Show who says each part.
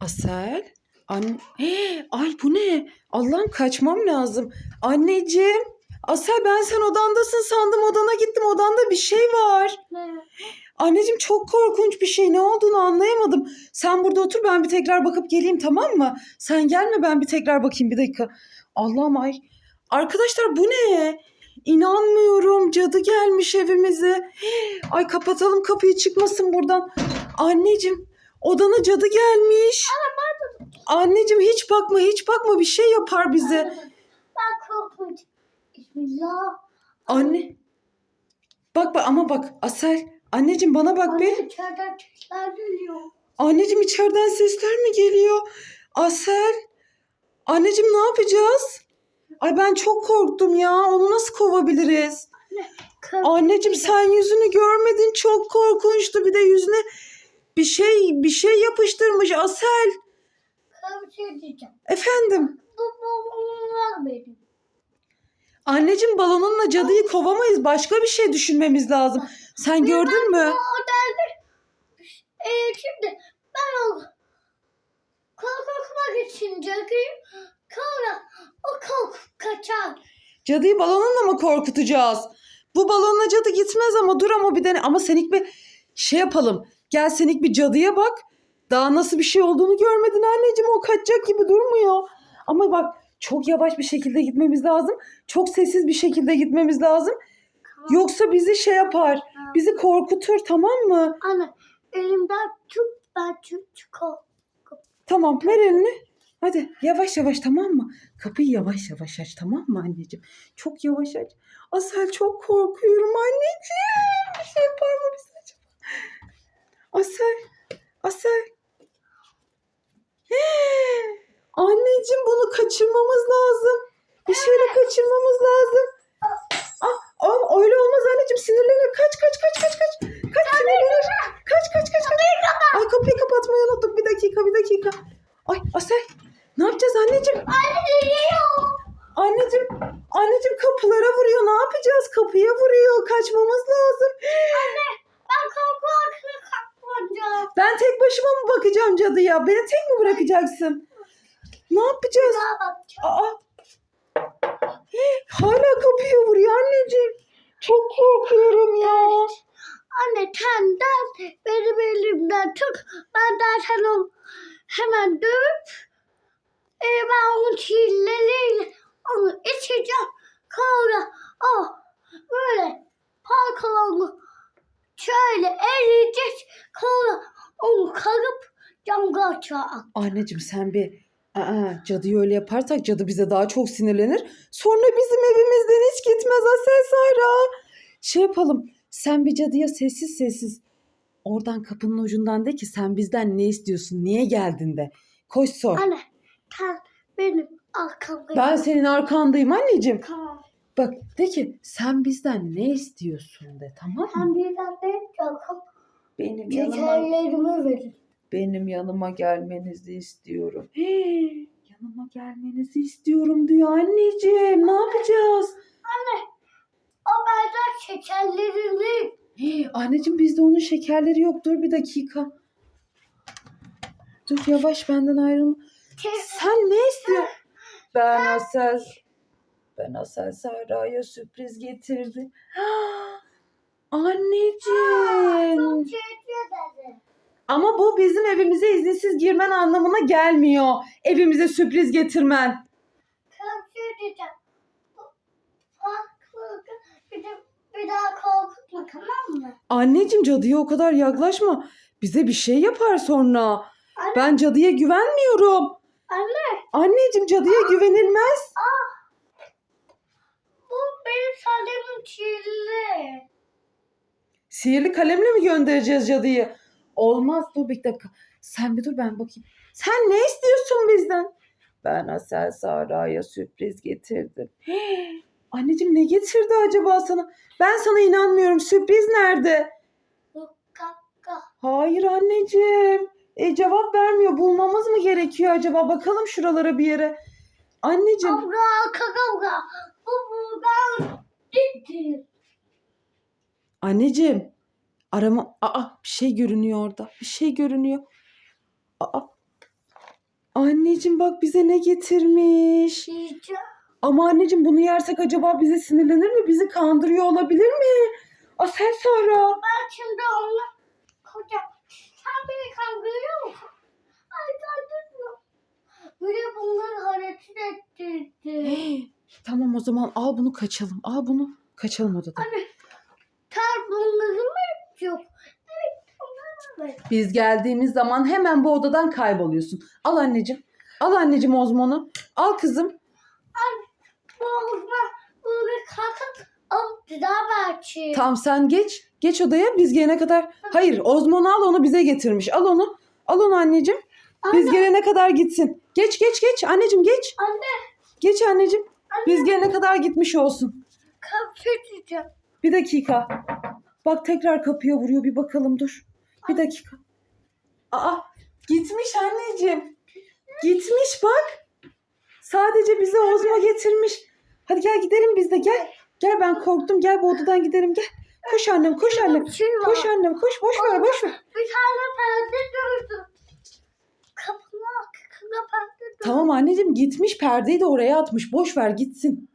Speaker 1: Asel? Anne... Hey, ay bu ne? Allah'ım kaçmam lazım. Anneciğim. Asel ben sen odandasın sandım. Odana gittim. Odanda bir şey var.
Speaker 2: Ne?
Speaker 1: Anneciğim çok korkunç bir şey. Ne olduğunu anlayamadım. Sen burada otur ben bir tekrar bakıp geleyim tamam mı? Sen gelme ben bir tekrar bakayım bir dakika. Allah'ım ay. Arkadaşlar bu ne? İnanmıyorum. Cadı gelmiş evimize. Ay kapatalım kapıyı çıkmasın buradan. Anneciğim odana cadı gelmiş. Anneciğim hiç bakma hiç bakma bir şey yapar bize.
Speaker 2: Ben korkunç. Bismillah.
Speaker 1: Anne. Bak bak ama bak Asel. Anneciğim bana bak.
Speaker 2: Anne içeriden sesler geliyor.
Speaker 1: Anneciğim içeriden sesler mi geliyor? Asel. Anneciğim ne yapacağız? Ay ben çok korktum ya. Onu nasıl kovabiliriz?
Speaker 2: Kız,
Speaker 1: Anneciğim sen yüzünü görmedin. Çok korkunçtu. Bir de yüzüne bir şey bir şey yapıştırmış Asel.
Speaker 2: kız bir şey diyeceğim.
Speaker 1: Efendim.
Speaker 2: Bu babamın var benim.
Speaker 1: Anneciğim balonunla cadıyı kovamayız. Başka bir şey düşünmemiz lazım. Sen gördün mü?
Speaker 2: O derdi. Ee, şimdi ben o korkutmak için çekeyim. Sonra o kork kaçar.
Speaker 1: Cadıyı balonunla mı korkutacağız? Bu balonla cadı gitmez ama dur ama bir dene. Ama senik bir şey yapalım. Gel senik bir cadıya bak. Daha nasıl bir şey olduğunu görmedin anneciğim. O kaçacak gibi durmuyor. Ama bak çok yavaş bir şekilde gitmemiz lazım. Çok sessiz bir şekilde gitmemiz lazım. Yoksa bizi şey yapar. Bizi korkutur tamam mı?
Speaker 2: Anne elimden tut ben tut çıkar.
Speaker 1: Tamam ver elini. Hadi yavaş yavaş tamam mı? Kapıyı yavaş yavaş aç tamam mı anneciğim? Çok yavaş aç. Asel çok korkuyorum anneciğim. Bir şey yapar mı bize? Asel. Asel. Hii. Anneciğim bunu kaçırmamız lazım. Bir şeyle kaçırmamız lazım. Ah, ah, öyle olmaz anneciğim sinirlenir. Kaç kaç kaç kaç kaç. Kaç sinirlenir. Kaç kaç kaç kaç. Ay kapıyı kapatmayı unuttuk. Bir dakika bir dakika. Ay Asel ne yapacağız anneciğim?
Speaker 2: Anne geliyor.
Speaker 1: Anneciğim, anneciğim kapılara vuruyor. Ne yapacağız? Kapıya vuruyor. Kaçmamız lazım.
Speaker 2: Anne ben korkmak kalkmayacağım.
Speaker 1: Ben tek başıma mı bakacağım cadıya? Beni tek mi bırakacaksın? Ne yapacağız? Aa. Hala kapıya vuruyor anneciğim. Çok korkuyorum ya.
Speaker 2: Anne senden benim elimden tut. Ben sen onu hemen dövüp e, ben onun çilleriyle onu içeceğim. Sonra o böyle parkalanı şöyle eriyecek. Sonra onu karıp camga açacağım.
Speaker 1: Anneciğim sen bir Aa, cadıyı öyle yaparsak cadı bize daha çok sinirlenir. Sonra bizim evimizden hiç gitmez Asel Sahra. Şey yapalım. Sen bir cadıya sessiz sessiz oradan kapının ucundan de ki sen bizden ne istiyorsun? Niye geldin de. Koş sor.
Speaker 2: Anne sen benim arkamda.
Speaker 1: Ben senin arkandayım anneciğim.
Speaker 2: Tamam.
Speaker 1: Bak de ki sen bizden ne istiyorsun de tamam mı?
Speaker 2: Sen birden de yakın
Speaker 1: Benim yanıma,
Speaker 2: şekerlerimi verin.
Speaker 1: benim yanıma gelmenizi istiyorum. Hii, yanıma gelmenizi istiyorum diyor anneciğim. Ne yapacağız?
Speaker 2: O benden şekerlerini
Speaker 1: Hii, anneciğim bizde onun şekerleri yok. Dur bir dakika. Dur yavaş benden ayrılma. Sen ne istiyorsun? Ben Asel. Ben Asel Sahra'ya sürpriz getirdim. Anneciğim. Ama bu bizim evimize izinsiz girmen anlamına gelmiyor. Evimize sürpriz getirmen.
Speaker 2: Bir, daha korkutma tamam mı?
Speaker 1: Anneciğim cadıya o kadar yaklaşma. Bize bir şey yapar sonra.
Speaker 2: Anne.
Speaker 1: Ben cadıya güvenmiyorum.
Speaker 2: Anne
Speaker 1: Anneciğim cadıya güvenilmez.
Speaker 2: bu benim salemin çilli.
Speaker 1: Sihirli kalemle mi göndereceğiz cadıyı? Olmaz dur bir dakika. Sen bir dur ben bakayım. Sen ne istiyorsun bizden? Ben Asel Sahra'ya sürpriz getirdim. Anneciğim ne getirdi acaba sana? Ben sana inanmıyorum. Sürpriz nerede?
Speaker 2: Kaka.
Speaker 1: Hayır anneciğim. E, cevap vermiyor. Bulmamız mı gerekiyor acaba? Bakalım şuralara bir yere. Anneciğim.
Speaker 2: Kavga kavga. Bu buradan gitti.
Speaker 1: Anneciğim. Arama. Aa bir şey görünüyor orada. Bir şey görünüyor. Aa. Anneciğim bak bize ne getirmiş.
Speaker 2: Yiyeceğim.
Speaker 1: Ama anneciğim bunu yersek acaba bize sinirlenir mi? Bizi kandırıyor olabilir mi? Asel Sahra.
Speaker 2: Ben şimdi onu koca. Sen beni kandırıyor musun? Ay kandırmıyor. De bunları hareket ettirdi.
Speaker 1: tamam o zaman al bunu kaçalım. Al bunu kaçalım odadan.
Speaker 2: Anne ter bunları mı yok?
Speaker 1: Biz geldiğimiz zaman hemen bu odadan kayboluyorsun. Al anneciğim. Al anneciğim Ozmon'u. Al kızım.
Speaker 2: Bozma. Böyle kalkıp alıp daha belki.
Speaker 1: Tamam sen geç. Geç odaya biz gelene kadar. Hayır Ozmon'u al onu bize getirmiş. Al onu. Al onu anneciğim. Biz
Speaker 2: Anne,
Speaker 1: gelene kadar gitsin. Geç geç geç. Anneciğim geç.
Speaker 2: anne,
Speaker 1: Geç anneciğim.
Speaker 2: anne.
Speaker 1: Biz gelene kadar gitmiş olsun.
Speaker 2: kapı diyeceğim.
Speaker 1: Bir dakika. Bak tekrar kapıya vuruyor. Bir bakalım dur. Bir dakika. Aa gitmiş anneciğim. Gitmiş bak. Sadece bize Ozma getirmiş. Hadi gel gidelim biz de gel. Gel ben korktum. Gel bu odadan gidelim gel. Koş annem koş annem.
Speaker 2: Şey.
Speaker 1: Koş annem koş boş ver boş ver.
Speaker 2: Bir tane perde gördüm. Perde gördüm.
Speaker 1: Tamam anneciğim gitmiş perdeyi de oraya atmış. Boş ver gitsin.